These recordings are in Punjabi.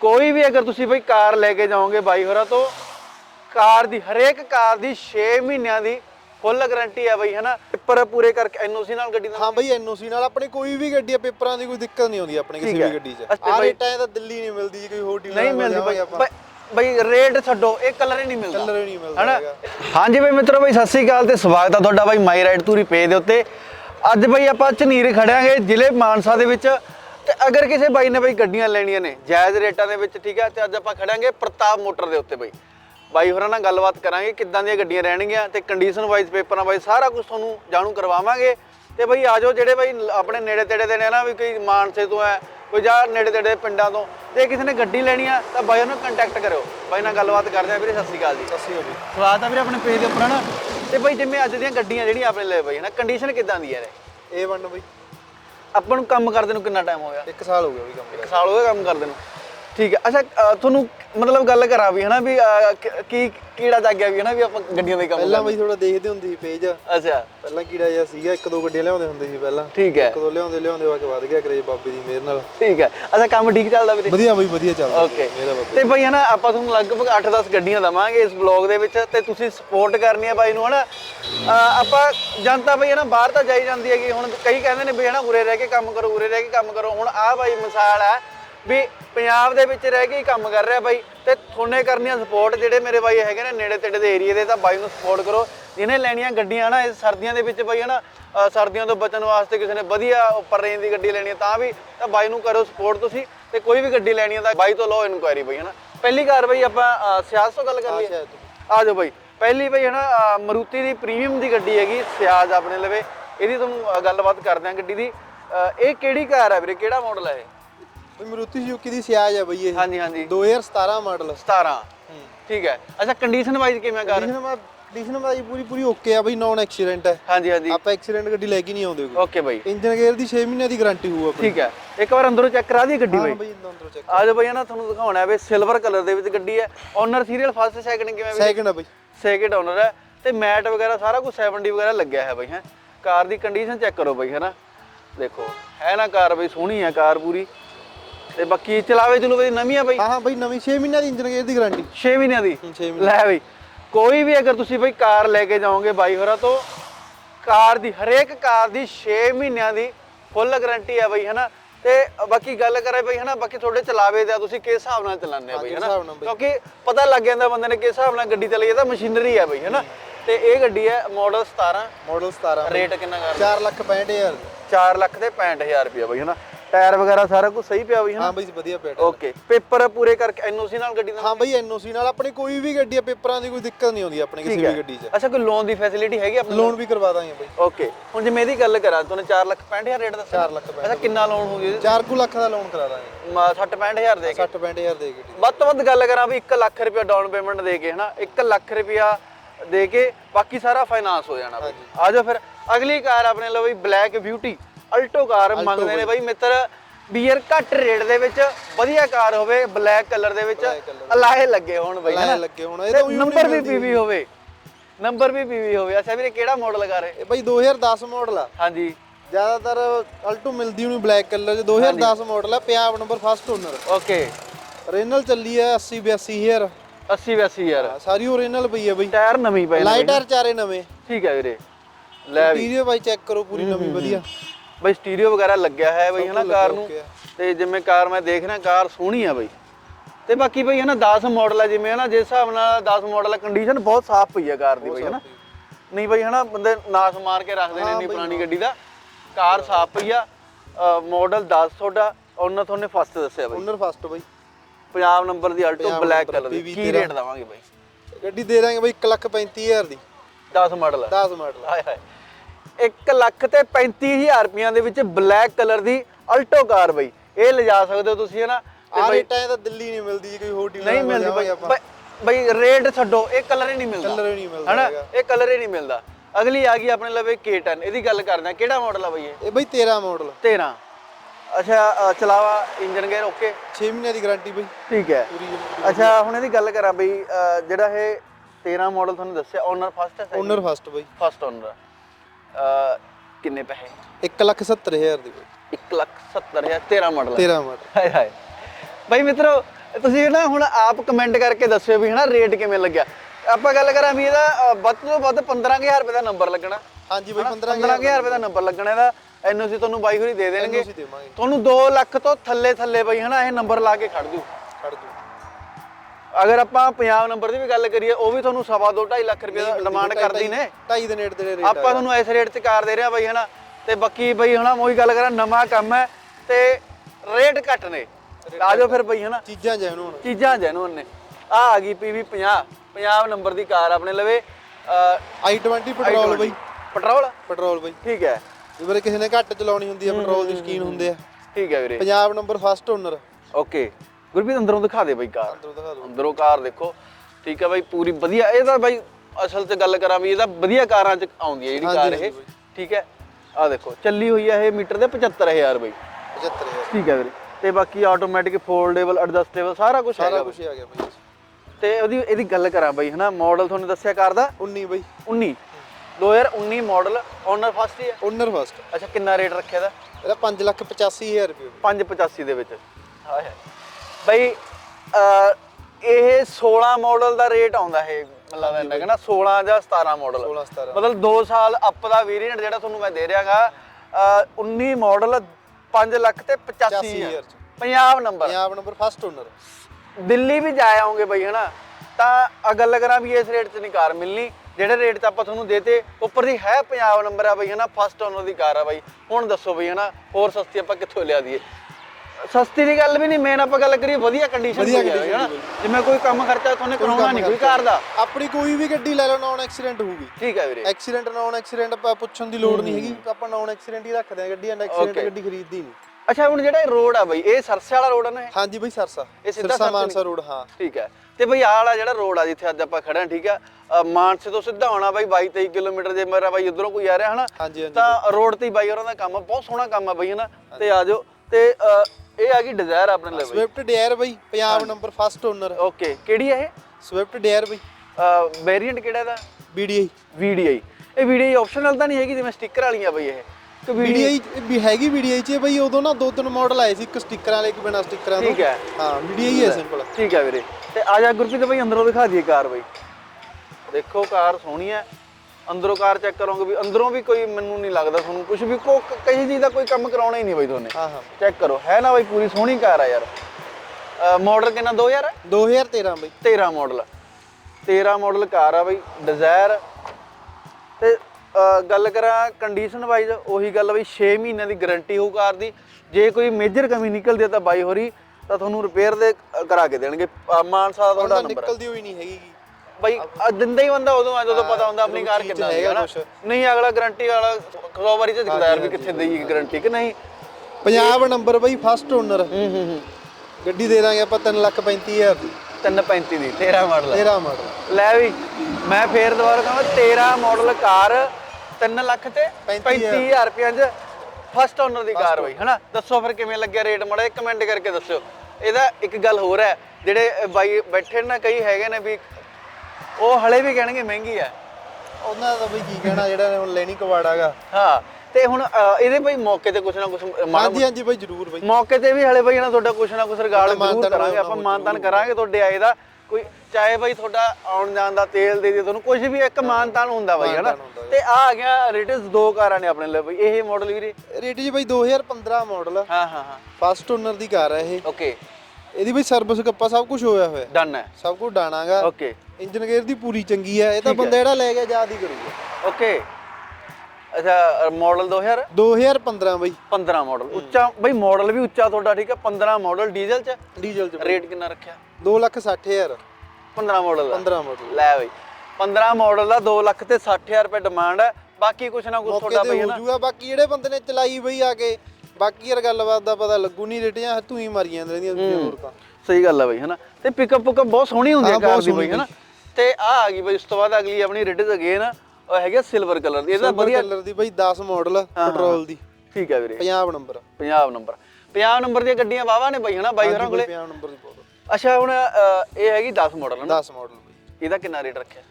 ਕੋਈ ਵੀ ਅਗਰ ਤੁਸੀਂ ਬਈ ਕਾਰ ਲੈ ਕੇ ਜਾਓਗੇ ਬਾਈ ਹੋਰਾਂ ਤੋਂ ਕਾਰ ਦੀ ਹਰੇਕ ਕਾਰ ਦੀ 6 ਮਹੀਨਿਆਂ ਦੀ ਫੁੱਲ ਗਾਰੰਟੀ ਹੈ ਬਈ ਹਨਾ? ਪੇਪਰ ਪੂਰੇ ਕਰਕੇ ਐਨਓਸੀ ਨਾਲ ਗੱਡੀ ਦਾ ਹਾਂ ਬਈ ਐਨਓਸੀ ਨਾਲ ਆਪਣੀ ਕੋਈ ਵੀ ਗੱਡੀ ਆ ਪੇਪਰਾਂ ਦੀ ਕੋਈ ਦਿੱਕਤ ਨਹੀਂ ਆਉਂਦੀ ਆਪਣੇ ਕਿਸੇ ਹੈ। ਵੀ ਗੱਡੀ 'ਚ। ਆ ਰੇਟਾਂ ਤਾਂ ਦਿੱਲੀ ਨਹੀਂ ਮਿਲਦੀ ਜੀ ਕੋਈ ਹੋਰ ਡੀਲਰ ਨਹੀਂ ਮਿਲਦੀ ਬਈ। ਬਈ- ਰੇਟ ਛੱਡੋ ਇਹ ਕਲਰ ਹੀ ਨਹੀਂ ਮਿਲਦਾ। ਕਲਰ ਨਹੀਂ ਮਿਲਦਾ ਹਨਾ? ਹਾਂਜੀ ਬਈ ਮਿੱਤਰੋ ਬਈ ਸਤਿ ਸ੍ਰੀ ਅਕਾਲ ਤੇ ਸਵਾਗਤ ਆ ਤੁਹਾਡਾ ਬਾਈ ਮਾਈ ਰਾਈਡ ਟੂਰੀ ਪੇਜ ਦੇ ਉੱਤੇ। ਅੱਜ ਬਈ ਆਪਾਂ ਝਨੀਰ ਖੜਿਆਂਗੇ ਜ਼ਿਲ੍ਹੇ ਮਾਨਸਾ ਦੇ ਵਿੱਚ। ਤੇ ਅਗਰ ਕਿਸੇ ਬਾਈ ਨੇ ਬਈ ਗੱਡੀਆਂ ਲੈਣੀਆਂ ਨੇ ਜਾਇਜ਼ ਰੇਟਾਂ ਦੇ ਵਿੱਚ ਠੀਕ ਹੈ ਤੇ ਅੱਜ ਆਪਾਂ ਖੜਾਂਗੇ ਪ੍ਰਤਾਪ ਮੋਟਰ ਦੇ ਉੱਤੇ ਬਈ। ਬਾਈ ਹੋਰਾਂ ਨਾਲ ਗੱਲਬਾਤ ਕਰਾਂਗੇ ਕਿੱਦਾਂ ਦੀਆਂ ਗੱਡੀਆਂ ਰਹਿਣਗੀਆਂ ਤੇ ਕੰਡੀਸ਼ਨ ਵਾਈਜ਼ ਪੇਪਰਾਂ ਵਾਈਜ਼ ਸਾਰਾ ਕੁਝ ਤੁਹਾਨੂੰ ਜਾਣੂ ਕਰਵਾਵਾਂਗੇ। ਤੇ ਬਈ ਆਜੋ ਜਿਹੜੇ ਬਈ ਲ- ਆਪਣੇ ਨੇੜੇ ਤੇੜੇ ਦੇ ਨੇ ਨਾ ਵੀ ਕੋਈ ਮਾਨਸੇ ਤੋਂ ਹੈ ਕੋਈ ਜਾਂ ਨੇੜੇ ਤੇੜੇ ਦੇ ਪਿੰਡਾਂ ਤੋਂ ਤੇ ਕਿਸੇ ਨੇ ਗੱਡੀ ਲੈਣੀ ਆ ਤਾਂ ਬਾਈ ਉਹਨੂੰ ਕੰਟੈਕਟ ਕਰਿਓ। ਬਾਈ ਨਾਲ ਗੱਲਬਾਤ ਕਰਦੇ ਆ ਵੀਰੇ ਸਤਿ ਸ੍ਰੀ ਅਕਾਲ ਜੀ। ਅਸੀਂ ਬਈ ਸਵਾਗਤ ਆ ਵੀਰੇ ਆਪਣੇ ਪੇਜ ਦੇ ਉੱਪਰ ਹਨਾ? ਤੇ ਬਈ ਜਿਵੇਂ ਅੱਜ ਦੀਆਂ ਗੱਡੀਆਂ ਜਿਹੜੀਆਂ ਆਪਣੇ ਲਈ ਬਈ ਹਨਾ ਕੰਡੀਸ਼ਨ ਕਿੱਦਾਂ ਦੀ ਹੈ ਇਹ A1 ਬਈ। ਆਪਾਂ ਨੂੰ ਕੰਮ ਕਰਦੇ ਨੂੰ ਕਿੰਨਾ ਟਾਈਮ ਹੋ ਗਿਆ? 1 ਸਾਲ ਹੋ ਗਿਆ ਬਈ ਕੰਮ ਇੱਕ ਸਾਲ ਹੋ ਗਿਆ ਕੰਮ ਕਰਦੇ ਨੂੰ। ਠੀਕ ਹੈ। ਅੱਛਾ ਅ, ਤੁਹਾਨੂੰ ਮਤਲਬ ਗੱਲ ਕਰਾਂ ਵੀ ਹਨਾ ਵੀ ਅ, ਕ- ਕੀ ਕੀੜਾ ਜਾਗ ਗਿਆ ਵੀ ਹਨਾ ਵੀ ਆਪਾਂ ਗੱਡੀਆਂ ਦਾ ਕੰਮ ਪਹਿਲਾਂ ਬਈ ਥੋੜਾ ਦੇਖਦੇ ਹੁੰਦੇ ਸੀ ਪੇਜ ਅੱਛਾ। ਪਹਿਲਾਂ ਕੀੜਾ ਜਿਹਾ ਸੀਗਾ ਇੱਕ ਦੋ ਗੱਡੀਆਂ ਲਿਆਉਂਦੇ ਹੁੰਦੇ ਸੀ ਪਹਿਲਾਂ। ਠੀਕ ਹੈ। ਇੱਕ ਦੋ ਲਿਆਉਂਦੇ ਲਿਆਉਂਦੇ ਬਾਅਦ ਵਧ ਗਿਆ ਕਰੇਜ ਬਾਬੇ ਦੀ ਮਿਹਰ ਨਾਲ। ਠੀਕ ਹੈ। ਅੱਛਾ ਕੰਮ ਠੀਕ ਚੱਲਦਾ ਵੀਰੇ? ਵਧੀਆ ਬਈ ਵਧੀਆ ਚੱਲਦਾ। ਓਕੇ ਮੇਰਾ ਬਾਬਾ ਤੇ ਬਈ ਹਨਾ ਆਪਾਂ ਤੁਹਾਨੂੰ ਲਗਭਗ 8-10 ਗੱਡੀਆਂ ਦਵਾਂਗੇ ਇਸ ਬਲੌਗ ਦੇ ਵਿੱਚ ਤੇ ਤੁਸੀਂ ਸਪੋਰਟ ਕਰਨੀ ਹੈ ਬਾਈ ਨੂੰ ਹਨਾ। ਆਪਾਂ ਜਨਤਾ ਬਈ ਹਨਾ ਬਾਹਰ ਤਾਂ ਜਾਈ ਜਾਂਦੀ ਹੈਗੀ। ਹੁਣ ਕਈ ਕਹਿੰਦੇ ਨੇ ਬਈ ਹਨਾ ਉਰੇ ਰਹਿ ਕੇ ਕੰਮ ਕਰੋ ਉਰੇ ਰਹਿ ਕੇ ਕੰਮ ਕਰੋ। ਹੁਣ ਆਹ ਬਾਈ ਮਿਸਾਲ ਹੈ ਵੀ ਪੰਜਾਬ ਦੇ ਵਿੱਚ ਰਹਿ ਕੇ ਹੀ ਕੰਮ ਕਰ ਰਿਹਾ ਬਾਈ ਤੇ ਥੋਨੇ ਕਰਨੀਆਂ ਸਪੋਰਟ ਜਿਹੜੇ ਮੇਰੇ ਬਾਈ ਹੈਗੇ ਨੇ ਨੇੜੇ ਤੇੜੇ ਦੇ ਏਰੀਏ ਦੇ ਤਾਂ ਬਾਈ ਨੂੰ ਸਪੋਰਟ ਕਰੋ। ਜਿਹਨੇ ਲੈਣੀਆਂ ਗੱਡੀਆਂ ਨਾ ਇਸ ਸਰਦੀਆਂ ਦੇ ਵਿੱਚ ਬਾਈ ਹਨਾ ਸਰਦੀਆਂ ਤੋਂ ਬਚਣ ਵਾਸਤੇ ਕਿਸੇ ਨੇ ਵਧੀਆ ਉੱਪਰ ਰੇਂਜ ਦੀ ਗੱਡੀ ਲੈਣੀ ਹੈ ਤਾਂ ਵੀ ਤਾਂ ਬਾਈ ਨੂੰ ਕਰੋ ਸਪੋਰਟ ਤੁਸੀਂ ਤੇ ਕੋਈ ਵੀ ਗੱਡੀ ਲੈਣੀ ਹੈ ਤਾਂ ਬਾਈ ਤੋਂ ਲਓ ਇਨਕੁਆਇਰੀ ਬਾਈ ਹਨਾ। ਪਹਿਲੀ ਕਾਰ ਬਾਈ ਆਪਾਂ ਸਿਆਜ਼ ਤੋਂ ਗੱਲ ਕਰ ਲਈਏ। ਆ ਜਾਓ ਬਾਈ। ਪਹਿਲੀ ਬਈ ਹੈ ਨਾ ਮਰੂਤੀ ਦੀ ਪ੍ਰੀਮੀਅਮ ਦੀ ਗੱਡੀ ਹੈਗੀ ਸਿਆਜ਼ ਆਪਣੇ ਲਵੇ। ਇਹਦੀ ਤੁਹਾਨੂੰ ਗੱਲਬਾਤ ਕਰਦੇ ਹਾਂ ਗੱਡੀ ਦੀ। ਇਹ ਕਿਹੜੀ ਕਾਰ ਹੈ ਵੀਰੇ? ਕਿਹੜਾ ਮਾਡਲ ਹੈ ਇਹ? ਬਈ ਮਰੂਤੀ ਸੁਜ਼ੂਕੀ ਦੀ ਸਿਆਜ ਆ ਬਈ ਇਹ। ਹਾਂਜੀ ਹਾਂਜੀ। 2017 ਮਾਡਲ 17 ਠੀਕ ਹੈ। ਅੱਛਾ ਕੰਡੀਸ਼ਨ ਵਾਈਜ਼ ਕਿਵੇਂ ਕਾਰ? ਕੰਡੀਸ਼ਨ ਮਾ ਕੰਡੀਸ਼ਨ ਬਾਈ ਪੂਰੀ ਪੂਰੀ ਓਕੇ ਆ ਬਈ ਨੌਨ ਐਕਸੀਡੈਂਟ ਹੈ। ਹਾਂਜੀ ਹਾਂਜੀ। ਆਪਾਂ ਐਕਸੀਡੈਂਟ ਗੱਡੀ ਲੈ ਕੇ ਨਹੀਂ ਆਉਂਦੇ ਕੋਈ। ਓਕੇ ਬਾਈ। ਇੰਜਨ ਗੇਅਰ ਦੀ 6 ਮਹੀਨਿਆਂ ਦੀ ਗਾਰੰਟੀ ਹੋਊ ਆਪਣੀ ਠੀਕ ਹੈ। ਇੱਕ ਵਾਰ ਅੰਦਰੋਂ ਚੈੱਕ ਕਰਾ ਦਈਏ ਗੱਡੀ ਹਾਂ ਬਾਈ। ਬਈ ਅੰਦਰੋਂ ਚੈੱਕ ਆ ਜਾਓ ਬਾਈ ਨਾ ਤੁਹਾਨੂੰ ਦਿਖਾਉਣਾ ਹੈ ਵੀ ਸਿਲਵਰ ਕਲਰ ਦੇ ਵਿੱਚ ਗੱਡੀ ਹੈ। ਓਨਰ ਸੀਰੀਅਲ ਫਸਟ ਸੈਕਿੰਡ ਕਿਵੇਂ ਵੀ ਸੈਕਿੰਡ ਆ ਬਈ। ਸੈਕਿੰਡ ਓਨਰ ਹੈ। ਤੇ ਮੈਟ ਵਗੈਰਾ ਸਾਰਾ ਕੁਝ 70 ਵਗੈਰਾ ਲੱਗਿਆ ਹੈ ਬਾਈ ਹੈ। ਕਾਰ ਦੀ ਕੰਡੀਸ਼ਨ ਚੈੱਕ ਕਰੋ ਬਾਈ ਹੈ ਨਾ ਦੇਖੋ ਹੈ ਨਾ ਕਾਰ ਬਈ ਸੋਹਣੀ ਹੈ ਕਾਰ ਪੂਰੀ। ਤੇ ਬਾਕੀ ਚਲਾਵੇ ਚਲੋ ਬਈ ਨਵੀਂ ਆ ਬਈ। ਹਾਂ ਹਾਂ ਬਈ ਨਵੀਂ 6 ਮਹੀਨਿਆਂ ਦੀ ਇੰਜਨ ਗੇਅਰ ਦੀ? ਗਾਰੰਟੀ 6 ਮਹੀਨਿਆਂ ਦੀ। 6 ਲੈ ਬਈ ਕੋਈ ਵੀ ਅਗਰ ਤੁਸੀਂ ਬਈ ਕਾਰ ਲੈ ਕੇ ਜਾਓਗੇ ਬਾਈ ਹੋਰਾਂ ਤੋਂ ਕਾਰ ਦੀ ਹਰੇਕ ਕਾਰ ਦੀ 6 ਮਹੀਨਿਆਂ ਦੀ ਫੁੱਲ ਗਾਰੰਟੀ ਹੈ ਬਈ ਹਨਾ? ਤੇ ਬਾਕੀ ਗੱਲ ਕਰੇ ਬਈ ਹਨਾ? ਬਾਕੀ ਤੁਹਾਡੇ ਚਲਾਵੇ ਦਾ ਤੁਸੀਂ ਕਿਸ ਹਿਸਾਬ ਨਾਲ ਚਲਾਉਂਦੇ ਆ ਬਈ ਹਨਾ। ਕਿਉਂਕਿ ਪਤਾ ਲੱਗ ਜਾਂਦਾ ਬੰਦੇ ਨੇ ਕਿਸ ਹਿਸਾਬ ਨਾਲ ਗੱਡੀ ਚਲਾਈ ਤਾਂ ਮਸ਼ੀਨਰੀ ਹੈ ਬਈ ਹਨਾ? ਤੇ ਇਹ ਗੱਡੀ ਹੈ ਮਾਡਲ 17 ਮਾਡਲ 17 ਰੇਟ ਕਿੰਨਾ ਕਰ 4 ਲੱਖ 65000 4 ਲੱਖ ਤੇ 65000 ਰੁਪਏ ਬਈ ਹਨਾ? ਟਾਇਰ ਵਗੈਰਾ ਸਾਰਾ ਕੁਝ ਸਹੀ ਪਿਆ ਬਈ ਹਨਾ? ਹਾਂ ਬਈ ਵਧੀਆ ਪੇਟ ਓਕੇ ਪੇਪਰ ਪੂਰੇ ਕਰਕੇ ਐਨਓਸੀ ਨਾਲ ਗੱਡੀ ਦਾ ਹਾਂ ਬਈ ਐਨਓਸੀ ਨਾਲ ਆਪਣੀ ਕੋਈ ਵੀ ਗੱਡੀ ਆ ਪੇਪਰਾਂ ਦੀ ਕੋਈ ਦਿੱਕਤ ਨਹੀਂ ਆਉਂਦੀ ਆਪਣੇ ਕਿਸੇ ਵੀ ਗੱਡੀ 'ਚ। ਅੱਛਾ ਕੋਈ ਲੋਨ ਦੀ ਫੈਸਿਲਿਟੀ ਹੈਗੀ ਆਪਣੇ? ਲੋਨ ਵੀ ਕਰਵਾ ਦਾਂਗੇ ਬਈ। ਓਕੇ ਹੁਣ ਜੇ ਮੈਂ ਇਹਦੀ ਗੱਲ ਕਰਾਂ ਤੁਹਾਨੂੰ 4 ਲੱਖ 65000 ਰੇਟ ਦੱਸਿਆ 4 ਲੱਖ ਅੱਛਾ ਕਿੰਨਾ ਲੋਨ ਹੋ ਗਿਆ? 4 ਕੁ ਲੱਖ ਦਾ ਲੋਨ ਕਰਾ ਦਾਂਗੇ। 60 65000 ਦੇ ਕੇ। 60 65000 ਦੇ ਗੱਡੀ ਵੱਧ ਤੋਂ ਵੱਧ ਗੱਲ ਕਰਾਂ ਵੀ 1 ਲੱਖ ਰੁਪਏ ਡਾਊਨ ਪੇਮੈਂਟ ਦੇ ਕੇ ਹਨਾ? 1 ਲੱਖ ਰੁਪਿਆ ਦੇ ਕੇ ਬਾਕੀ ਸਾਰਾ ਫਾਈਨਾਂਸ ਹੋ ਜਾਣਾ ਬਈ। ਆ ਜਾਓ ਫਿਰ। ਅਗਲੀ ਕਾਰ ਆਪਣੇ ਲਓ ਬਈ ਬਲੈਕ ਬਿਊਟੀ ਅਲਟੋ ਕਾਰ ਮੰਗਦੇ ਨੇ ਬਈ ਮਿੱਤਰ ਬੀਅਰ ਘੱਟ ਰੇਟ ਦੇ ਵਿੱਚ ਵਧੀਆ ਕਾਰ ਹੋਵੇ ਬਲੈਕ ਕਲਰ ਦੇ ਵਿੱਚ ਅਲਾਹੇ ਲੱਗੇ ਹੋਣ ਬਈ ਲਾਏ ਹਨਾ? ਲੱਗੇ ਹੁਣ ਇਹ ਤਾਂ ਨੰਬਰ ਵੀ। ਪੀਵੀ ਹੋਵੇ ਨੰਬਰ ਵੀ ਪੀਵੀ ਹੋਵੇ। ਅੱਛਾ ਵੀਰੇ ਕਿਹੜਾ ਮਾਡਲ ਕਰ ਰਹੇ ਬਈ 2010 ਮਾਡਲ ਆ। ਹਾਂਜੀ। ਜ਼ਿਆਦਾਤਰ ਅਲਟੋ ਮਿਲਦੀ ਉਹਨੂੰ ਬਲੈਕ ਕਲਰ 'ਚ। 2010 ਮਾਡਲ ਆ Punjab number first owner okay original ਚੱਲੀ ਆ 80 82000 80 82 ਯਾਰ ਸਾਰੀ ਓਰੀਜਨਲ ਪਈ ਆ ਬਈ। ਟਾਇਰ ਨਵੀਂ ਪਏ ਨੇ ਲਾਈਟਰ ਚਾਰੇ ਨਵੇਂ। ਠੀਕ ਹੈ ਵੀਰੇ। ਲੈ ਵੀ। ਬਾਈ ਚੈੱਕ ਕਰੋ ਪੂਰੀ ਨਵੀਂ ਵਧੀਆ। ਬਈ ਸਟੀਰੀਓ ਵਗੈਰਾ ਲੱਗਿਆ ਹੈ ਬਈ ਹਨਾ ਕਾਰ ਨੂੰ। ਤੇ ਜਿਵੇਂ ਕਾਰ ਮੈਂ ਦੇਖ ਰਿਹਾ ਕਾਰ ਸੋਹਣੀ ਆ ਬਈ। ਤੇ ਬਾਕੀ ਬਈ ਹਨਾ 10 ਮਾਡਲ ਆ ਜਿਵੇਂ ਹਨਾ ਜਿਸ ਹਿਸਾਬ ਨਾਲ 10 ਮਾਡਲ ਆ ਕੰਡੀਸ਼ਨ ਬਹੁਤ ਸਾਫ਼ ਪਈ ਆ ਕਾਰ ਦੀ ਬਈ ਹਨਾ। ਨਹੀਂ ਬਈ ਹਨਾ ਬੰਦੇ ਨਾਸ ਮਾਰ ਕੇ ਰੱਖਦੇ ਨੇ ਇੰਨੀ ਪੁਰਾਣੀ ਗੱਡੀ ਦਾ। ਕਾਰ ਸਾਫ਼ ਪਈ ਆ। ਮਾਡਲ 10 ਤੁਹਾਡਾ ਉਹਨਾਂ ਤੁਹਾਨੂੰ ਫਸਟ ਦੱਸਿਆ ਬਈ। ਓਨਰ ਫਸਟ ਬਈ। ਪੰਜਾਬ ਨੰਬਰ ਦੀ ਪੰਜਾਬ ਬਲੈਕ ਕਲਰ ਦੀ। ਕੀ ਰੇਟ ਦਵਾਂਗੇ ਬਈ? ਗੱਡੀ ਦੇ ਦਾਂਗੇ ਬਈ 1 ਲੱਖ 35000 ਦੀ। 10 ਮਾਡਲ 10 ਮਾਡਲ ਹਾਏ ਹਾਏ। 1 ਲੱਖ ਤੇ 35000 ਰੁਪਈਆਂ ਦੇ ਵਿੱਚ ਬਲੈਕ ਕਲਰ ਦੀ ਅਲਟੋ ਕਾਰ ਬਈ। ਇਹ ਲਿਜਾ ਸਕਦੇ ਹੋ ਤੁਸੀਂ ਹਨਾ ਆ ਬਈ ਰੇਟਾਂ ਤਾਂ ਦਿੱਲੀ ਨਹੀਂ ਮਿਲਦੀ ਜੀ ਕੋਈ ਹੋਰ ਡੀਲਰ ਨਹੀਂ ਮਿਲਦੀ ਬਈ। ਬਈ- ਰੇਟ ਛੱਡੋ ਇਹ ਕਲਰ ਹੀ ਨਹੀਂ ਮਿਲਦਾ। ਕਲਰ ਹੀ ਨਹੀਂ ਮਿਲਦਾ ਹਨਾ ਇਹ ਕਲਰ ਹੀ ਨਹੀਂ ਮਿਲਦਾ। ਅਗਲੀ ਆ ਗਈ ਆਪਣੇ ਲਵੇ K10 ਇਹਦੀ ਗੱਲ ਕਰਦੇ ਆ ਕਿਹੜਾ ਮਾਡਲ ਆ ਬਈ ਇਹ? ਇਹ ਬਈ 13 ਮਾਡਲ 13 ਅੱਛਾ ਚਲਾਵਾ ਇੰਜਨ ਗੇਅਰ ਓਕੇ 6 ਮਹੀਨਿਆਂ ਦੀ ਗਾਰੰਟੀ ਬਈ। ਠੀਕ ਹੈ। ਅੱਛਾ ਹੁਣ ਇਹਦੀ ਗੱਲ ਕਰਾਂ ਬਈ ਜਿਹੜਾ ਇਹ 13 ਮਾਡਲ ਤੁਹਾਨੂੰ ਦੱਸਿਆ ਓਨਰ ਫਸਟ ਹੈ ਓਨਰ ਫਸਟ ਬਈ। ਫਸਟ ਓਨਰ ਕਿੰਨੇ ਪੈਸੇ? 1 ਲੱਖ 70000 ਦੀ ਬਈ 1 ਲੱਖ 70 ਹਜ਼ਾਰ 13 ਮਾਡਲ 13 ਮਾਡਲ ਹਾਏ ਹਾਏ। ਭਾਈ ਮਿੱਤਰੋ ਤੁਸੀਂ ਨਾ ਹੁਣ ਆਪ ਕਮੈਂਟ ਕਰਕੇ ਦੱਸਿਓ ਵੀ ਹਨਾ ਰੇਟ ਕਿਵੇਂ ਲੱਗਿਆ। ਆਪਾਂ ਗੱਲ ਕਰਾਂ ਵੀ ਇਹਦਾ ਵੱਧ ਤੋਂ ਵੱਧ 15000 ਰੁਪਏ ਦਾ ਨੰਬਰ ਲੱਗਣਾ। ਹਾਂਜੀ ਬਾਈ 15 15000 ਰੁਪਏ ਦਾ ਨੰਬਰ ਲੱਗਣਾ ਇਹਦਾ। ਐਨਓਸੀ ਤੁਹਾਨੂੰ ਬਾਈ ਹੋਰੀ ਦੇ ਦੇਣਗੇ। ਤੁਹਾਨੂੰ 2 ਲੱਖ ਤੋਂ ਥੱਲੇ ਥੱਲੇ ਬਈ ਹਨਾ ਇਹ ਨੰਬਰ ਲਾ ਕੇ ਖੜ ਜੂ ਛੱਡ ਦਿਓ ਅਗਰ ਆਪਾਂ ਪੰਜਾਬ ਨੰਬਰ ਦੀ ਵੀ ਗੱਲ ਕਰੀਏ ਉਹ ਵੀ ਤੁਹਾਨੂੰ ਸਵਾ ਦੋ 2.5 ਲੱਖ ਰੁਪਏ ਦਾ ਡਿਮਾਂਡ ਕਰਦੀ ਨੇ। ਢਾਈ ਦੇ ਨੇੜੇ ਦੇ ਰੇਟ ਆਪਾਂ ਤੁਹਾਨੂੰ ਇਸ ਰੇਟ 'ਚ ਕਾਰ ਦੇ ਰਿਹਾ ਬਈ ਹਨਾ? ਤੇ ਬਾਕੀ ਬਈ ਹਨਾ ਉਹੀ ਗੱਲ ਕਰਾਂ ਨਵਾਂ ਕੰਮ ਹੈ ਤੇ ਰੇਟ ਘੱਟ ਨੇ। ਆ ਜਾਓ ਫਿਰ ਬਈ ਹਨਾ? ਚੀਜ਼ਾਂ ਜੈਨ ਹੁਣ ਚੀਜ਼ਾਂ ਜੈਨੂਨ ਨੇ। ਆ ਆ ਗਈ ਪੀਵੀ 50 50 ਨੰਬਰ ਦੀ ਕਾਰ ਆਪਣੇ ਲਵੇ। i20 ਪੈਟਰੋਲ ਬਾਈ। ਪੈਟਰੋਲ? ਪੈਟਰੋਲ ਬਾਈ। ਠੀਕ ਹੈ। ਵੀਰੇ ਕਿਸੇ ਨੇ ਘੱਟ ਚਲਾਉਣੀ ਹੁੰਦੀ ਹੈ ਪੈਟਰੋਲ ਦੀ ਸ਼ਕੀਨ ਹੁੰਦੇ ਆ। ਠੀਕ ਹੈ ਵੀਰੇ। Punjab number first owner okay. Gurpreet ਅੰਦਰੋਂ ਦਿਖਾ ਦੇ ਬਈ ਕਾਰ। ਅੰਦਰੋਂ ਦਿਖਾ ਦਿਓ ਅੰਦਰੋਂ ਕਾਰ ਦੇਖੋ। ਠੀਕ ਹੈ ਬਾਈ ਪੂਰੀ ਵਧੀਆ। ਇਹ ਤਾਂ ਬਾਈ ਅਸਲ 'ਚ ਗੱਲ ਕਰਾਂ ਵੀ ਇਹਦਾ ਵਧੀਆ ਕਾਰਾਂ 'ਚ ਆਉਂਦੀ ਹੈ ਜਿਹੜੀ ਕਾਰ ਇਹ। ਠੀਕ ਹੈ। ਆ ਦੇਖੋ ਚੱਲੀ ਹੋਈ ਹੈ ਇਹ ਮੀਟਰ ਦੇ 75000 ਬਾਈ। 75000 ਠੀਕ ਹੈ ਵੀਰੇ। ਤੇ ਬਾਕੀ ਆਟੋਮੈਟਿਕ ਫੋਲਡੇਬਲ ਐਡਜਸਟੇਬਲ ਸਾਰਾ ਕੁਝ ਸਾਰਾ ਹੈਗਾ ਕੁਝ ਆ ਗਿਆ ਬਾਈ। ਤੇ ਉਹਦੀ ਇਹਦੀ ਗੱਲ ਕਰਾਂ ਬਾਈ ਹਨਾ? ਮਾਡਲ ਤੁਹਾਨੂੰ ਦੱਸਿਆ ਕਾਰ ਦਾ? 19 ਬਾਈ। 19 2019 ਮਾਡਲ ਓਨਰ ਫਸਟ ਹੀ ਹੈ? ਓਨਰ ਫਸਟ ਅੱਛਾ ਕਿੰਨਾ ਰੇਟ ਰੱਖਿਆ ਦਾ ਇਹਦਾ 585000 ਰੁਪਏ 585 ਦੇ ਵਿੱਚ। ਹਾਏ ਹਾਏ। ਬਈ ਇਹ 16 ਮਾਡਲ ਦਾ ਰੇਟ ਆਉਂਦਾ ਇਹ ਮੈਨੂੰ ਲੱਗਦਾ ਇੰਨਾ ਕਿ ਨਾ 16 ਜਾਂ 17 ਮਾਡਲ 16 17 ਮਤਲਬ 2 ਸਾਲ ਅਪ ਦਾ ਵੇਰੀਐਂਟ ਜਿਹੜਾ ਤੁਹਾਨੂੰ ਮੈਂ ਦੇ ਰਿਹਾਗਾ 19 ਮਾਡਲ 5 ਲੱਖ ਤੇ 85000 85,000 ਚ। Punjab number Punjab number first owner Delhi ਵੀ ਜਾ ਆਉਂਗੇ ਬਈ ਹਨਾ? ਤਾਂ ਆ ਗੱਲ ਕਰਾਂ ਵੀ ਇਸ ਰੇਟ 'ਚ ਨਹੀਂ ਕਾਰ ਮਿਲਣੀ। ਜਿਹੜੇ ਰੇਟ 'ਚ ਆਪਾਂ ਤੁਹਾਨੂੰ ਦੇਤੇ ਉੱਪਰ ਦੀ ਹੈ ਪੰਜਾਬ ਨੰਬਰ ਆ ਬਈ ਹਨਾ? ਫਸਟ ਓਨਰ ਦੀ ਕਾਰ ਆ ਬਈ। ਹੁਣ ਦੱਸੋ ਬਈ ਹਨਾ? ਹੋਰ ਸਸਤੀ ਆਪਾਂ ਕਿੱਥੋਂ ਲਿਆ ਦਈਏ? ਸਸਤੀ ਦੀ ਗੱਲ ਵੀ ਨਹੀਂ ਮੇਨ ਆਪਾਂ ਗੱਲ ਕਰੀਏ ਵਧੀਆ ਕੰਡੀਸ਼ਨ ਵਧੀਆ ਦੀ ਹੈ ਜਿਵੇਂ ਕੋਈ ਕੰਮ ਖਰਚਾ ਤੁਹਾਨੂੰ ਕਰਾਉਣਾ ਨਹੀਂ ਕੋਈ ਕਾਰ ਦਾ। ਆਪਣੀ ਕੋਈ ਵੀ ਗੱਡੀ ਲੈ ਲਓ ਨੌਨ ਐਕਸੀਡੈਂਟ ਹੋਊਗੀ। ਠੀਕ ਹੈ ਵੀਰੇ। ਐਕਸੀਡੈਂਟ ਨੌਨ ਐਕਸੀਡੈਂਟ ਆਪਾਂ ਪੁੱਛਣ ਦੀ ਲੋੜ ਨਹੀਂ ਹੈਗੀ। ਆਪਾਂ ਨੌਨ ਐਕਸੀਡੈਂਟ ਹੀ ਰੱਖਦੇ ਆ ਗੱਡੀ ਐਂਡ ਐਕਸੀਡੈਂਟ. ਗੱਡੀ ਖਰੀਦਦੀ ਨਹੀਂ। ਅੱਛਾ ਹੁਣ ਜਿਹੜਾ ਇਹ ਰੋਡ ਆ ਬਈ ਇਹ ਸਰਸੇ ਵਾਲਾ ਰੋਡ ਆ ਨਾ? ਹਾਂਜੀ ਬਈ ਸਰਸਾ। ਇਹ ਸਿੱਧਾ ਸਿਰਸਾ ਰੋਡ ਹਾਂ। ਠੀਕ ਹੈ ਤੇ ਬਈ ਆਹ ਵਾਲਾ ਜਿਹੜਾ ਰੋਡ ਆ ਜਿੱਥੇ ਅੱਜ ਆਪਾਂ ਖੜੇ ਹਾਂ ਠੀਕ ਆ? ਮਾਨਸੇ ਤੋਂ ਸਿੱਧਾ ਆਉਣਾ ਬਾਈ 22 23 ਕਿਲੋਮੀਟਰ ਜੇ ਮੇਰਾ ਬਾਈ ਉਧਰੋਂ ਕੋਈ ਆ ਰਿਹਾ ਹਨਾ? ਤਾਂ ਰੋਡ ਤੇ ਬਾਈ ਹੋਰਾਂ ਦਾ ਕੰਮ ਆ, ਬਹੁਤ ਸੋਹਣਾ ਕੰਮ ਆ ਬਈ ਹਨਾ? ਤੇ ਆ ਜਾਓ। ਤੇ ਇਹ ਆ ਗਈ ਡਿਜ਼ਾਇਰ ਆਪਣੇ ਲਈ ਬਈ। ਸਵਿਫਟ ਡਿਜ਼ਾਇਰ ਬਈ Punjab number first owner okay ਕਿਹੜੀ ਆ ਇਹ? ਸਵਿਫਟ ਡਿਜ਼ਾਇਰ ਬਈ। ਵੇਰੀਐਂਟ ਕਿਹੜਾ ਇਹਦਾ? BDI VDI ਇਹ VDI ਆਪਸ਼ਨਲ ਤਾਂ ਨਹੀਂ ਹੈਗੀ ਜਿਵੇਂ ਸਟicker ਵਾਲੀਆਂ ਬਈ ਇਹ। ਕਿ VDI ਵੀ ਹੈਗੀ BDI ਚ ਬਈ ਉਦੋਂ ਨਾ ਦੋ ਤਿੰਨ ਮਾਡਲ ਆਏ ਸੀ ਇੱਕ ਸਟicker ਵਾਲੇ ਇੱਕ ਬਿਨਾ ਸਟickਰਾਂ ਤੋਂ ਠੀਕ ਹੈ। ਹਾਂ BDI ਹੈ ਸਿੰਪਲ ਠੀਕ ਹੈ ਵੀਰੇ। ਤੇ ਆ ਜਾ ਗੁਰਪ੍ਰੀਤ ਬਈ ਅੰਦਰੋਂ ਦਿਖਾ ਦਈਏ ਕਾਰ ਬਈ। ਦੇਖੋ ਕਾਰ ਸੋਹਣੀ ਹੈ। ਅੰਦਰੋਂ ਕਾਰ ਚੈੱਕ ਕਰੋਗੇ ਵੀ ਅੰਦਰੋਂ ਵੀ ਕੋਈ ਮੈਨੂੰ ਨਹੀਂ ਲੱਗਦਾ ਤੁਹਾਨੂੰ ਕੁਝ ਵੀ ਕੋ ਕਹੀ ਚੀਜ਼ ਦਾ ਕੋਈ ਕੰਮ ਕਰਾਉਣਾ ਹੀ ਨਹੀਂ ਬਈ ਤੁਹਾਨੂੰ ਹਾਂ ਹਾਂ। ਚੈੱਕ ਕਰੋ। ਹੈ ਨਾ ਬਈ ਪੂਰੀ ਸੋਹਣੀ ਕਾਰ ਆ ਯਾਰ। ਮਾਡਲ ਕਿੰਨਾ? 2000 ਹੈ 2013 ਬਈ। 13 ਮਾਡਲ 13 ਮਾਡਲ ਕਾਰ ਆ ਬਈ ਡਿਜ਼ਾਇਰ ਤੇ ਗੱਲ ਕਰਾਂ ਕੰਡੀਸ਼ਨ ਵਾਈਜ਼ ਉਹੀ ਗੱਲ ਬਈ 6 ਮਹੀਨਿਆਂ ਦੀ ਗਾਰੰਟੀ ਹੋਊ ਕਾਰ ਦੀ। ਜੇ ਕੋਈ ਮੇਜਰ ਕਮੀ ਨਿਕਲਦੀ ਤਾਂ ਬਾਈ ਹੋਰੀ ਤਾਂ ਤੁਹਾਨੂੰ ਰਿਪੇਅਰ ਦੇ ਕਰਾ ਕੇ ਦੇਣਗੇ। ਮਾਨਸਾ ਦਾ ਤੁਹਾਡਾ ਨੰਬਰ ਨਿਕਲਦੀ ਹੋਈ ਨਹੀਂ ਹੈਗੀ। ਬਈ ਅ, ਦਿੰਦਾ ਹੀ ਬੰਦਾ ਉਦੋਂ ਆ ਜਦੋਂ ਪਤਾ ਹੁੰਦਾ ਆਪਣੀ ਕਾਰ ਚੀਜ਼ ਕਿੱਦਾਂ ਦੀ ਹੈਗਾ ਹੈ ਨਾ। ਕੁਛ। ਨਹੀਂ ਅਗਲਾ ਗਾਰੰਟੀ ਵਾਲਾ 100 ਵਾਰੀ ਚ ਦਿਖਦਾ ਯਾਰ ਵੀ ਕਿੱਥੇ ਦੇਈ ਗਾਰੰਟੀ ਕਿ ਨਹੀਂ? ਪੰਜਾਬ ਨੰਬਰ ਬਈ ਫਸਟ ਓਨਰ ਹੂੰ ਹੂੰ ਹੂੰ। ਗੱਡੀ ਦੇ ਦਾਂਗੇ ਆਪਾਂ 3,35,000 ਦੀ। 335 ਦੀ 13 ਮਾਡਲ 13 ਮਾਡਲ ਲੈ ਵੀ ਮੈਂ ਫੇਰ ਦੁਬਾਰਾ ਕਹਾਂ 13 ਮਾਡਲ ਕਾਰ 3 ਲੱਖ ਤੇ 35000 ਰੁਪਏ ਚ ਫਸਟ ਓਨਰ ਦੀ ਕਾਰ ਬਈ ਹਨਾ? ਦੱਸੋ ਫਿਰ ਕਿਵੇਂ ਲੱਗਿਆ ਰੇਟ ਮੜਾ ਕਮੈਂਟ ਕਰਕੇ ਦੱਸਿਓ। ਇਹਦਾ ਇੱਕ ਗੱਲ ਹੋਰ ਹੈ ਜਿਹੜੇ ਅ, ਬਾਈ ਬੈਠੇ ਨਾ ਕਈ ਹੈਗੇ ਨੇ ਵੀ ਉਹ ਹਲੇ ਵੀ ਕਹਿਣਗੇ ਮਹਿੰਗੀ ਹੈ ਉਹਨਾਂ ਦਾ ਬਈ ਕੀ ਕਹਿਣਾ ਜਿਹੜਾ ਨੇ ਹੁਣ ਲੈਣੀ ਕਵਾੜਾਗਾ ਹਾਂ ਤੇ ਹੁਣ ਅ, ਇਹਦੇ ਬਈ ਮੌਕੇ ਤੇ ਕੁਛ ਨਾ ਕੁਛ ਮਾੜਾ ਹਾਂਜੀ ਹਾਂਜੀ ਬਈ ਜ਼ਰੂਰ ਬਈ। ਮੌਕੇ ਤੇ ਵੀ ਹਲੇ ਬਈ ਨਾ ਤੁਹਾਡਾ ਕੁਛ ਨਾ ਕੁਛ ਰਿਗਾਰਡ ਜ਼ਰੂਰ ਮਾਨਤਾਨ ਕਰਾਂਗੇ ਹੋਣਾ ਆਪਾਂ ਮਾਨਤਾਨ ਕਰਾਂਗੇ ਤੁਹਾਡੇ ਆਏ ਦਾ। ਕੋਈ ਚਾਹੇ ਬਈ ਤੁਹਾਡਾ ਆਉਣ ਜਾਣ ਦਾ ਤੇਲ ਦੇ ਦੇ ਤੁਹਾਨੂੰ ਕੁਝ ਵੀ ਇੱਕ ਮਾਨਤਾਨ ਹੁੰਦਾ ਬਈ ਹਨਾ? ਮਾਨਤਾਨ ਹੁੰਦਾ ਤੇ ਆ ਆ ਗਿਆ ਰੇਟਸ ਦੋ ਕਾਰਾਂ ਨੇ ਆਪਣੇ ਲਈ ਬਈ ਇਹ ਮਾਡਲ ਵੀਰੇ। ਰੇਟ ਜੀ ਬਈ 2015 ਮਾਡਲ ਹਾਂ ਹਾਂ ਹਾਂ। ਫਸਟ ਓਨਰ ਦੀ ਕਾਰ ਹੈ ਇਹ। ਓਕੇ ਇਹਦੀ ਬਈ ਸਰਵਿਸ ਕੱਪਾ ਸਭ ਕੁਝ ਹੋਇਆ ਹੋਇਆ। ਡਨ ਹੈ। ਸਭ ਕੁਝ ਡਾਣਾਗਾ। ਓਕੇ ਇੰਜਨ ਗੇਅਰ ਦੀ ਪੂਰੀ ਚੰਗੀ ਹੈ। ਇਹ ਤਾਂ ਬੰਦਾ ਜਿਹੜਾ ਲੈ ਗਿਆ ਯਾਦ ਹੀ ਕਰੂਗਾ। ਓਕੇ ਅੱਛਾ ਮਾਡਲ 2015 2015 ਬਈ। ਮਾਡਲ ਉੱਚਾ ਬਈ ਮਾਡਲ ਵੀ ਉੱਚਾ ਤੁਹਾਡਾ ਠੀਕ ਹੈ? 15 ਮਾਡਲ ਡੀਜ਼ਲ ਚ? ਡੀਜ਼ਲ ਚ। ਰੇਟ ਕਿੰਨਾ ਰੱਖਿਆ? 260000 15 ਮਾਡਲ ਦਾ। 15 ਮਾਡਲ ਲੈ ਬਈ। 15 ਮਾਡਲ ਦਾ 2 ਲੱਖ ਤੇ 60000 ਰੁਪਏ ਡਿਮਾਂਡ ਹੈ। ਬਾਕੀ ਕੁਛ ਨਾ ਕੁਛ ਤੁਹਾਡਾ ਬਈ ਹੋ ਹਨਾ ਜੂਗਾ। ਬਾਕੀ ਜਿਹੜੇ ਬੰਦੇ ਨੇ ਚਲਾਈ ਬਈ ਆ ਕੇ ਬਾਕੀ ਯਾਰ ਗੱਲਬਾਤ ਦਾ ਪਤਾ ਲੱਗੂ ਨਹੀਂ ਰੇਟੀਆਂ ਹੱਥੋਂ ਹੀ ਮਾਰੀ ਜਾਂਦੇ ਰਹਿੰਦੀਆਂ ਦੂਜੀਆਂ ਹੋਰ ਤਾਂ। ਸਹੀ ਗੱਲ ਹੈ ਬਈ ਹਨਾ? ਤੇ ਪਿਕਅਪ ਪੁਕਅਪ ਬਹੁਤ ਸੋਹਣੀ ਹੁੰਦੀ ਹੈ ਕਾਰ ਦੀ ਬਈ ਹਨਾ? ਤੇ ਆ ਆ ਗਈ ਬਈ ਉਸ ਤੋਂ ਬਾਅਦ ਅਗਲੀ ਆਪਣੀ ਰੇਟਸ ਅਗੇਨ ਉਹ ਹੈਗਾ ਸਿਲਵਰ ਕਲਰ ਦੀ। ਇਹਦਾ ਵਧੀਆ ਕਲਰ ਦੀ ਬਈ 10 ਮਾਡਲ ਪੈਟਰੋਲ ਦੀ। ਠੀਕ ਹੈ ਵੀਰੇ। Punjab number Punjab number Punjab number ਦੀਆਂ ਗੱਡੀਆਂ ਵਾਵਾ ਨੇ ਬਈ ਹਨਾ? ਬਾਈ ਹੋਰਾਂ ਕੋਲੇ। ਪੰਜਾਬ ਨੰਬਰ ਦੀ ਬਹੁਤ। ਅੱਛਾ ਹੁਣ ਇਹ ਹੈਗੀ 10 ਮਾਡਲ ਹਨਾ? 10 ਮਾਡਲ ਬਈ। ਇਹਦਾ ਕਿੰਨਾ ਰੇਟ ਰੱਖਿਆ?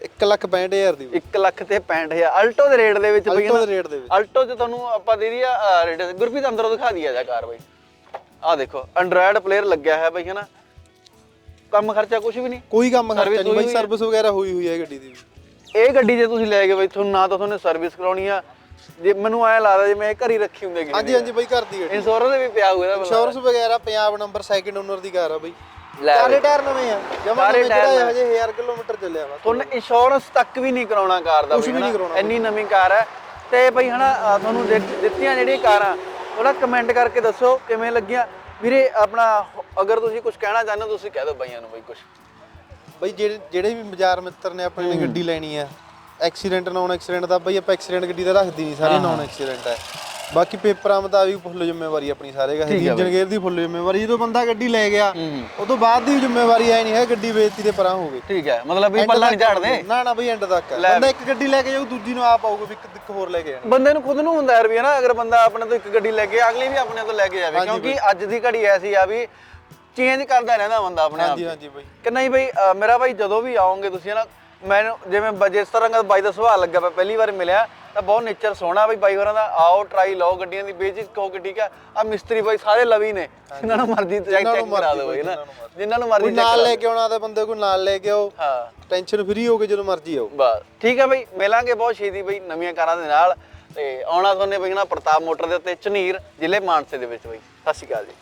1 ਲੱਖ 65000 ਦੀ ਬਈ। 1 ਲੱਖ ਤੇ 65000 ਅਲਟੋ ਦੇ ਰੇਟ ਦੇ ਵਿੱਚ ਬਈ ਅਲਟੋ ਦੇ ਰੇਟ ਦੇ ਵਿੱਚ। ਅਲਟੋ ਤੇ ਤੁਹਾਨੂੰ ਆਪਾਂ ਦੇ ਦਈਏ ਰੇਟ ਗੁਰਪ੍ਰੀਤ ਅੰਦਰੋਂ ਦਿਖਾ ਦਈਆ ਜਾ ਕਾਰ ਬਈ। ਆ ਦੇਖੋ ਐਂਡਰੋਇਡ ਪਲੇਅਰ ਲੱਗਿਆ ਹੈ ਬਈ ਹਨਾ? ਕੰਮ ਖਰਚਾ ਕੁਝ ਵੀ ਨਹੀਂ। ਕੋਈ ਕੰਮ ਖਰਚਾ ਨਹੀਂ ਬਾਈ? ਸਰਵਿਸ ਵਗੈਰਾ ਹੋਈ ਹੋਈ ਹੈ ਗੱਡੀ ਦੀ। ਇਹ ਗੱਡੀ ਜੇ ਤੁਸੀਂ ਲੈ ਗਏ ਬਈ ਤੁਹਾਨੂੰ ਨਾ ਤਾਂ ਤੁਹਾਨੂੰ ਸਰਵਿਸ ਕਰਾਉਣੀ ਆ। ਜੇ ਮੈਨੂੰ ਐ ਲੱਗਦਾ ਜਿਵੇਂ ਇਹ ਘਰ ਹੀ ਰੱਖੀ ਹੁੰਦੀ ਹਾਂਜੀ ਹਾਂਜੀ ਬਾਈ ਘਰ ਦੀ ਗੱਡੀ। ਇੰਸ਼ੋਰੈਂਸ ਵੀ ਪਿਆ ਹੋਇਆ ਇਹਦਾ ਇੰਸ਼ੋਰੈਂਸ ਵਗੈਰਾ ਪੰਜਾਬ ਨੰਬਰ ਸੈਕਿੰਡ ਓਨਰ ਦੀ ਕਾਰ ਆ ਬਾਈ। ਲੈ ਸਾਰੇ ਟਾਇਰ ਨਵੇਂ ਆ। ਜਮਾ ਨਵੇਂ ਟਾਇਰ ਜਿਹੜਾ ਹਜੇ 1000 ਕਿਲੋਮੀਟਰ ਚੱਲਿਆ ਵਾ ਤੁਹਾਨੂੰ ਇੰਸ਼ੋਰੈਂਸ ਤੱਕ ਵੀ ਨਹੀਂ ਕਰਾਉਣਾ ਕਾਰ ਦਾ ਵੀ ਨਹੀਂ। ਕਰਾਉਣਾ। ਇੰਨੀ ਨਵੀਂ ਕਾਰ ਹੈ। ਤੇ ਬਈ ਹਨਾ ਤੁਹਾਨੂੰ ਦਿੱਤ- ਦਿੱਤੀਆਂ ਜਿਹੜੀਆਂ ਕਾਰਾਂ ਉਹਦਾ ਕਮੈਂਟ ਕਰਕੇ ਦੱਸੋ ਕਿਵੇਂ ਲੱਗੀਆਂ? ਵੀਰੇ ਆਪਣਾ ਅਗਰ ਤੁਸੀਂ ਕੁਝ ਕਹਿਣਾ ਚਾਹੁੰਦੇ ਹੋ ਤੁਸੀਂ ਕਹਿ ਦਿਓ ਬਈਆਂ ਨੂੰ ਬਈ ਕੁਝ ਬਈ ਜਿਹੜੇ ਜਿਹੜੇ ਵੀ ਬਾਜ਼ਾਰ ਮਿੱਤਰ ਨੇ ਆਪਣੇ ਨੇ ਗੱਡੀ ਲੈਣੀ ਆ ਐਕਸੀਡੈਂਟ ਨੌਨ ਐਕਸੀਡੈਂਟ ਦਾ ਬਈ ਆਪਾਂ ਐਕਸੀਡੈਂਟ ਗੱਡੀ ਦਾ ਰੱਖਦੀ ਨਹੀਂ ਸਾਰੀ ਨੌਨ ਐਕਸੀਡੈਂਟ ਹੈ। ਬਾਕੀ ਪੇਪਰਾਂ ਮੁਤਾਬਿਕ ਫੁੱਲ ਜ਼ਿੰਮੇਵਾਰੀ ਆਪਣੀ ਸਾਰੇ ਗਾ ਇੰਜਨ ਗੇਅਰ ਦੀ। ਫੁੱਲ ਜ਼ਿੰਮੇਵਾਰੀ ਜਦੋਂ ਬੰਦਾ ਗੱਡੀ ਲੈ ਗਿਆ ਉਹ ਤੋਂ ਬਾਅਦ ਦੀ ਜ਼ਿੰਮੇਵਾਰੀ ਐ ਨਹੀਂ ਹੈ ਗੱਡੀ ਵੇਚਤੀ ਤੇ ਪਰਾਂ ਹੋ ਗਈ ਠੀਕ ਹੈ ਮਤਲਬ ਵੀ ਪੱਲਾ ਨਹੀਂ ਝਾੜਦੇ। ਨਾ ਨਾ ਬਈ ਐਂਡ ਤੱਕ। ਹੈ। ਬੰਦਾ ਇੱਕ ਗੱਡੀ ਲੈ ਕੇ ਜਾਊ ਦੂਜੀ ਨੂੰ ਆਪ ਆਊਗਾ ਵੀ ਇੱਕ ਹੋਰ ਲੈ ਕੇ ਜਾਣਾ। ਬੰਦੇ ਨੂੰ ਖੁਦ ਨੂੰ ਹੁੰਦਾ ਯਾਰ ਵੀ ਹਨਾ ਅਗਰ ਬੰਦਾ ਆਪਣੇ ਤੋਂ ਇੱਕ ਗੱਡੀ ਲੈ ਕੇ ਅਗਲੀ ਵੀ ਆਪਣੇ ਤੋਂ ਲੈ ਕੇ ਜਾਵੇ। ਕਿਉਂਕਿ ਅੱਜ ਦੀ ਘੜੀ ਐਸੀ ਆ ਵੀ ਚੇਂਜ ਕਰਦਾ ਰਹਿੰਦਾ ਬੰਦਾ ਆਪਣੇ ਆਪ ਹਾਂਜੀ ਹਾਂਜੀ ਬਈ। ਕਿ ਨਹੀਂ ਬਈ ਮੇਰਾ ਭਾਈ ਜਦੋਂ ਵੀ ਆਓਗੇ ਤੁਸੀਂ ਨਾ ਮੈਨੂੰ ਜਿਵੇਂ ਬ- ਜਿਸ ਤਰ੍ਹਾਂ ਦਾ ਬਾਈ ਦਾ ਸੁਭਾਅ ਲੱਗਾ ਮੈਂ ਪਹਿਲੀ ਵਾਰ ਮਿਲਿਆ ਤਾਂ ਬਹੁਤ ਨੇਚਰ ਸੋਹਣਾ ਬਈ ਬਾਈ ਹੋਰਾਂ ਦਾ। ਆਓ ਟਰਾਈ ਲਓ ਗੱਡੀਆਂ ਦੀ ਬੇਝਿਜਕ ਹੋ ਕੇ ਠੀਕ ਆ। ਆ ਮਿਸਤਰੀ ਬਾਈ ਸਾਰੇ ਲਵੀ ਨੇ ਜਿਨ੍ਹਾਂ ਨੂੰ ਮਰਜ਼ੀ ਚੈੱਕ ਜਿਨ੍ਹਾਂ ਚੈੱਕ ਨੂੰ ਕਰਾ ਮਰਜ਼ੀ ਦਿਓ ਬਈ ਨਾ। ਜਿਨ੍ਹਾਂ ਨੂੰ ਮਰਜ਼ੀ। ਕੋਈ ਨਾਲ ਲੈ ਕੇ ਆਉਣਾ ਤਾਂ ਬੰਦੇ ਕੋਲ ਨਾਲ ਲੈ ਕੇ ਆਓ। ਹਾਂ। ਟੈਨਸ਼ਨ ਫ੍ਰੀ ਹੋ ਕੇ ਜਦੋਂ ਮਰਜ਼ੀ ਆਓ। ਬਸ। ਠੀਕ ਹੈ ਬਈ ਮਿਲਾਂਗੇ ਬਹੁਤ ਛੇਤੀ ਬਈ ਨਵੀਆਂ ਕਾਰਾਂ ਦੇ ਨਾਲ। ਤੇ ਆਉਣਾ ਤੁਹਾਨੂੰ ਬਈ ਨਾ ਪ੍ਰਤਾਪ ਮੋਟਰ ਦੇ ਉੱਤੇ ਝਨੀਰ ਜ਼ਿਲ੍ਹੇ ਮਾਨਸੇ ਦੇ ਵਿੱਚ ਬਈ। ਸਤਿ ਸ਼੍ਰੀ ਅਕਾਲ ਜੀ।